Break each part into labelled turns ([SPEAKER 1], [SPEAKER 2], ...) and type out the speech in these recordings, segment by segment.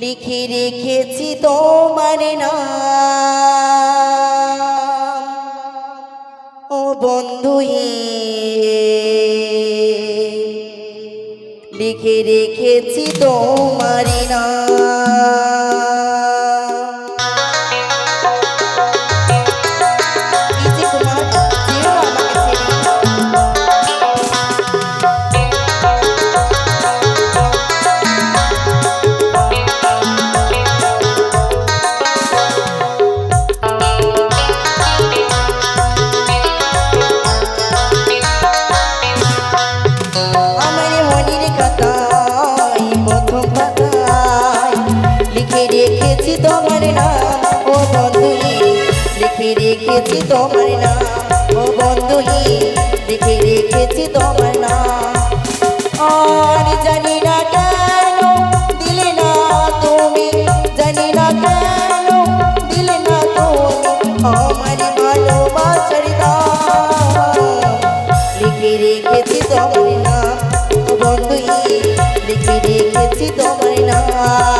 [SPEAKER 1] লিখে রেখেছি তোমার না ও বন্ধু লিখে রেখেছি তোমার নাম। রেখেছি তোমার নাম ও বন্ধুই লিখে রেখেছি তোমার নাম আর জানি না কেন, দিলে না তুমি। জানি না কেন, দিলে না তুমি আমার ভালোবাসার লিখে রেখেছি তোমার নাম ও বন্ধুই লিখে রেখেছি তোমার নাম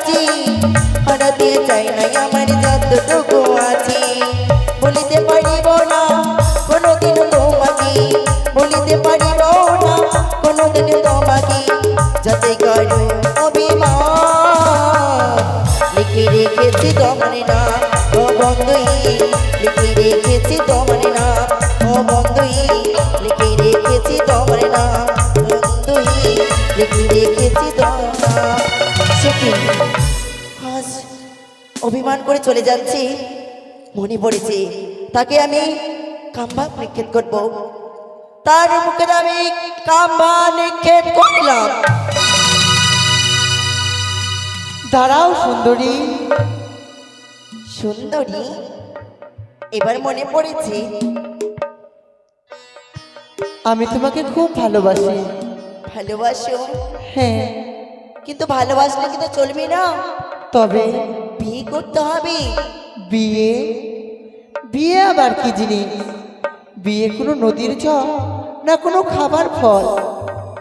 [SPEAKER 1] কাছে হারাতে চাই না আমার যতটুকু আছে। বলিতে পারিব না, কোনোদিন তোমাকে। বলিতে পারিব না, কোনোদিন তোমাকে। যাতে করো অভিমান। লিখে রেখেছি তোমার ও বন্ধুই লিখে রেখেছি তোমার আজ অভিমান করে চলে যাচ্ছি মনে পড়েছে। তাকে আমি কাম্বা নিক্ষেপ করব। তার মুখে আমি কাম্বা নিক্ষেপ করলাম।
[SPEAKER 2] দাঁড়াও সুন্দরী।
[SPEAKER 1] সুন্দরী? এবার মনে পড়েছে।
[SPEAKER 2] আমি তোমাকে খুব ভালোবাসি।
[SPEAKER 1] ভালোবাসো?
[SPEAKER 2] হ্যাঁ।
[SPEAKER 1] কিন্তু ভালোবাসলে কিন্তু চলবে না।
[SPEAKER 2] তবে
[SPEAKER 1] বিয়ে করতে হবে।
[SPEAKER 2] বিয়ে? বিয়ে আবার কি জিনিস? বিয়ে কোনো নদীর জল না কোনো খাবার ফল?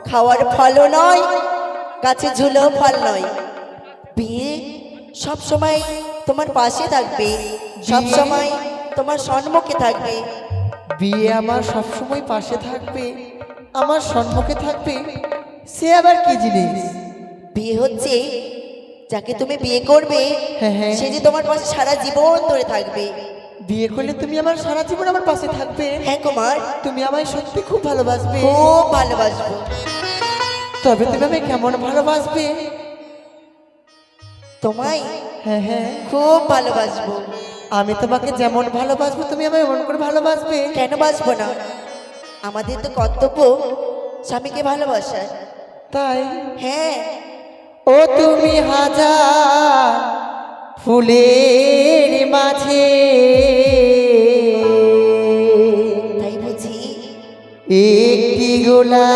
[SPEAKER 1] খাওয়ার ফলও নয় গাছে ঝুলেও ফল নয়। বিয়ে সব সময় তোমার পাশে থাকবে সব সময় তোমার সম্মুখে থাকবে।
[SPEAKER 2] বিয়ে আমার সব সময় পাশে থাকবে আমার সম্মুখে থাকবে সে আবার কি জিনিস?
[SPEAKER 1] বিয়ে হচ্ছে যাকে তুমি বিয়ে করবে
[SPEAKER 2] হ্যাঁ, হ্যাঁ।
[SPEAKER 1] সে যে তোমার পাশে সারা জীবন ধরে থাকবে।
[SPEAKER 2] বিয়ে করলে তুমি আমার সারা জীবন আমার পাশে থাকবে।
[SPEAKER 1] হ্যাঁ কুমার
[SPEAKER 2] তুমি আমায় সত্যি খুব ভালোবাসবে।
[SPEAKER 1] খুব ভালোবাসবো।
[SPEAKER 2] তবে তুমি আমায় কেমন ভালোবাসবে?
[SPEAKER 1] তোমায়
[SPEAKER 2] হ্যাঁ হ্যাঁ।
[SPEAKER 1] খুব ভালোবাসবো।
[SPEAKER 2] আমি তোমাকে যেমন ভালোবাসবো তুমি আমায় এমন করে ভালোবাসবে।
[SPEAKER 1] কেন বাসবো না? আমাদের তো কর্তব্য স্বামীকে ভালোবাসা
[SPEAKER 2] তাই?
[SPEAKER 1] হ্যাঁ।
[SPEAKER 2] ও তুমি হাজার ফুলের মাঝে।
[SPEAKER 1] তাই বুঝি
[SPEAKER 2] একটি গোলা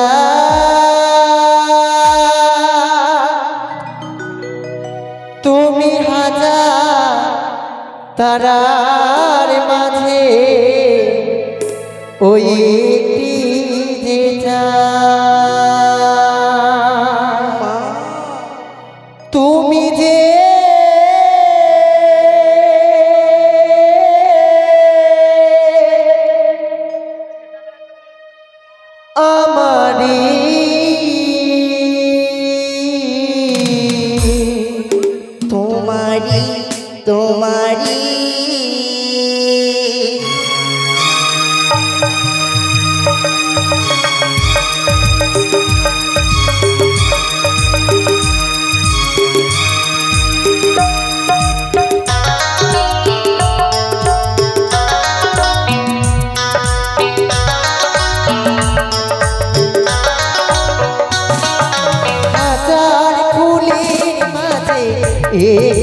[SPEAKER 2] তুমি হাজার তারার মাঝে। ওই
[SPEAKER 1] তোমারি
[SPEAKER 2] Yeah.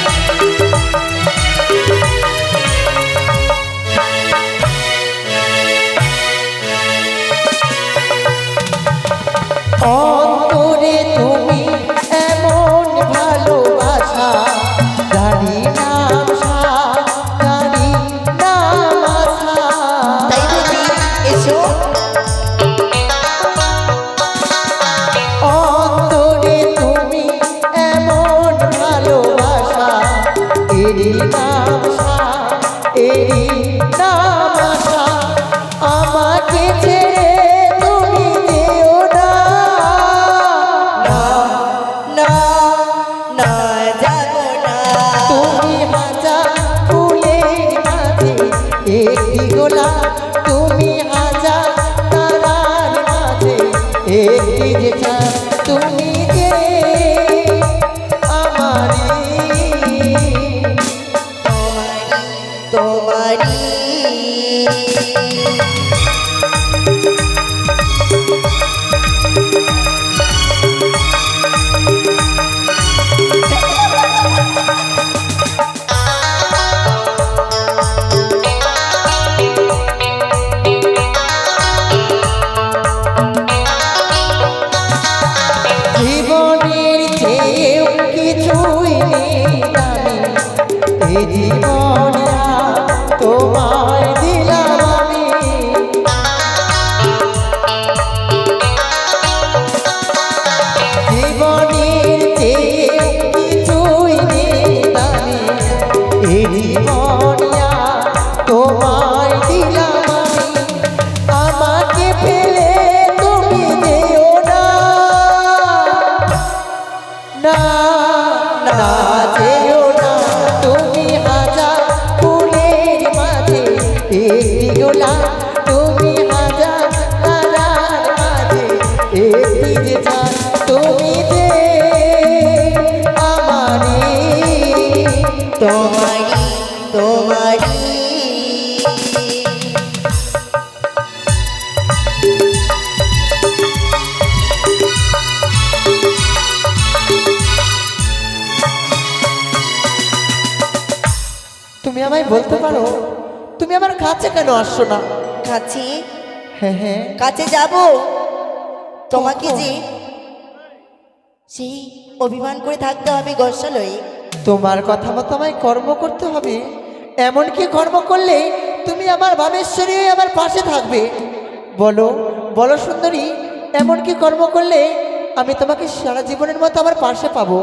[SPEAKER 2] Oh. গোলাপ তুমি আজা তারার মাঝে। একটি যে এই জীবন একটি যে চাঁদ তুমি যে আমারই
[SPEAKER 1] তোমারি তোমারি
[SPEAKER 2] তুমি আমায় বলতে পারো? তুমি আমার কাছে কেন আসছো না?
[SPEAKER 1] কাছে?
[SPEAKER 2] হ্যাঁ হ্যাঁ।
[SPEAKER 1] কাছে যাব? তোমাকে যে সেই অভিমান করে থাকতে হবে গসালয়ে
[SPEAKER 2] তোমার কথা মতো আমায় কর্ম করতে হবে। এমন কি কর্ম করলে তুমি আমার ভাবেশ্বরী হয়ে আমার পাশে থাকবে। বলো বলো সুন্দরী এমন কি কর্ম করলে আমি তোমাকে সারা জীবনের মতো আমার পাশে পাবো।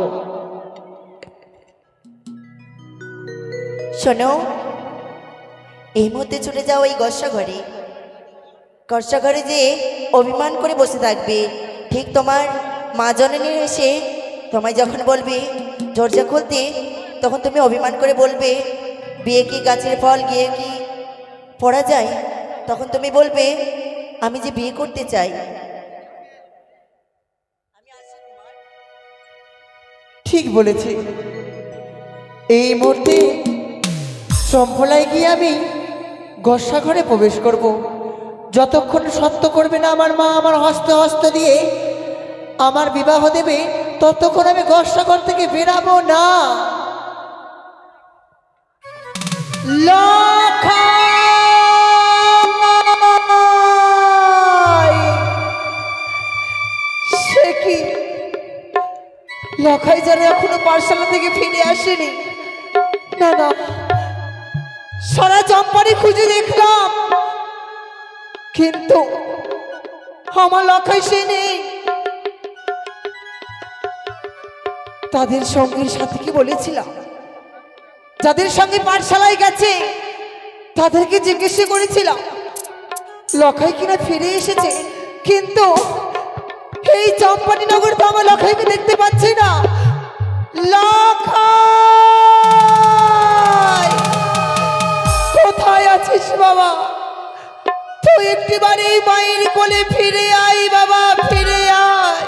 [SPEAKER 1] শোনো এই মুহূর্তে ছুটে যাও এই গসা ঘরে গসা ঘরে যে অভিমান করে বসে থাকবে, ঠিক তোমার মা জননী এসে তোমায় যখন বলবে, দরজা খুলতে, তখন তুমি অভিমান করে বলবে, বিয়ে কি গাছের ফল, গিয়ে কি পড়া যায়? তখন তুমি বলবে, আমি যে বিয়ে করতে চাই।
[SPEAKER 2] ঠিক বলেছি। এই মুহূর্তে সম্ভলায় গিয়ে আমি ঘরে প্রবেশ করব। যতক্ষণ সত্য করবে না আমার মা আমার হস্তে হস্ত দিয়ে আমার বিবাহ দেবে, ততক্ষণ আমি ঘর থেকে বেরাবো না! সে কি? লখাই যেন এখনও পাঠশালা থেকে ফিরে আসেনি। না না। সারা চম্পারি খুঁজে দেখলাম। কিন্তু আমার সে নেই। তাদের সঙ্গীর সাথে কি বলেছিলাম? যাদের সঙ্গে পাঠশালায় গেছে, তাদেরকে জিজ্ঞেস করেছিলাম লখাই কিনা ফিরে এসেছে, কিন্তু এই চম্পানিনগর তো আমার লখাইকে দেখতে পাচ্ছি না। লখাই কোথায় আছিস বাবা? বলে ফিরে আয় বাবা ফিরে আয়।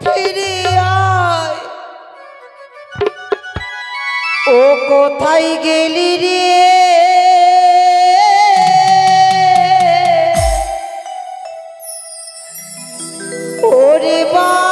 [SPEAKER 2] ফিরে আয়। ও কোথায় গেলি রে? ওরে বা